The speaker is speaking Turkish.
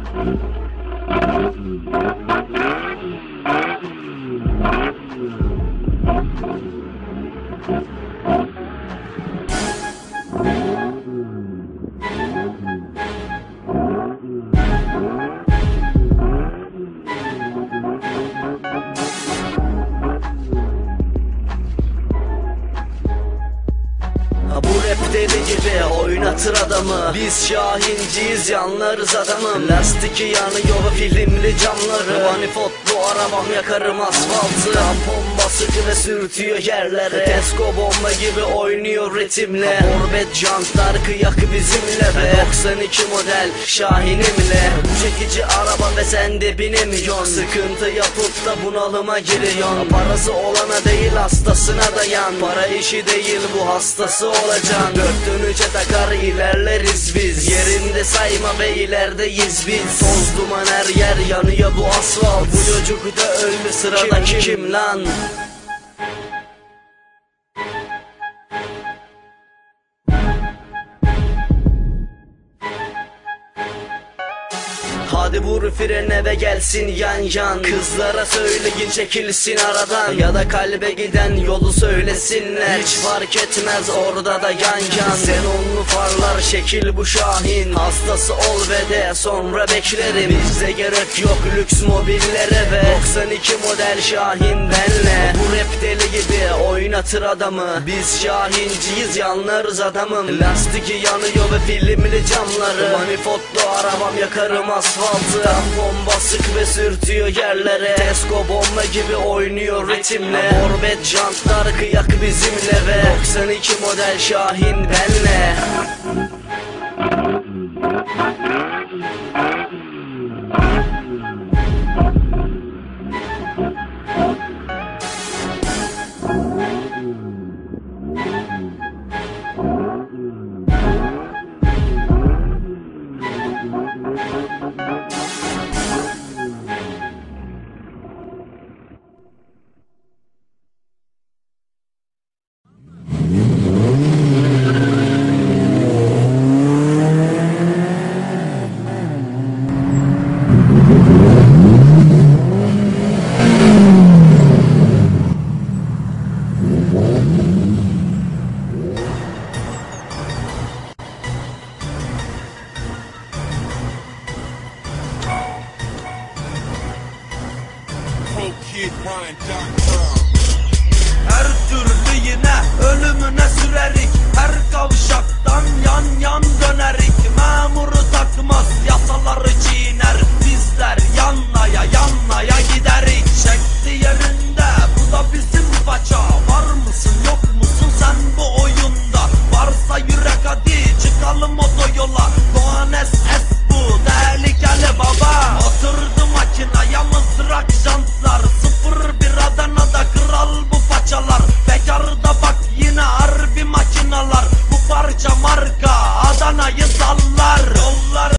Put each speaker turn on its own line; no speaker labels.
Ha, Bu rap deli gibi oynatır adamı. Biz şahinciyiz yanlarız adamım. Lastiki yanıyor ve filmli camları. Manifoldlu arabam yakarım asfaltı. Tampon basık ve sürtüyor yerlere. Tesco bomba gibi oynuyor ritimle. Orbet jantlar kıyak bizimle be. 92 model Şahinimle çekici araba ve sen de binemiyorsun. Sıkıntı yapıp da bunalıma giriyorsun. Parası olana değil hastasına dayan. Para işi değil bu hastası olacaksın. Dörttün üçe takar ilerleriz biz. Yerinde sayma ve ilerideyiz biz. Toz duman her yer yanıyor bu asfalt. Bu çocuk da öldü sıradaki kim? lan? Hadi vur frene ve gelsin yan yan. Kızlara söyleyin çekilsin aradan. Ya da kalbe giden yolu söylesinler. Hiç fark etmez orada da yan yan. Sen onlu farlar şekil bu şahin. Hastası ol ve de sonra beklerim. Bize gerek yok lüks mobillere ve 92 model şahin benle. Bu rap deli gibi oynatır adamı. Biz şahinciyiz yanlarız adamım. Lastiki yanıyor ve filmli camları. Manifoldlu arabam yakarım asfaltı Tampon basık ve sürtüyor yerlere. Tesco bomba gibi oynuyor ritimle. Orbet jantlar kıyak bizimle ve 92 model Şahin benle
Her türlü yine ölümüne sürerik. Her kavşaktan yan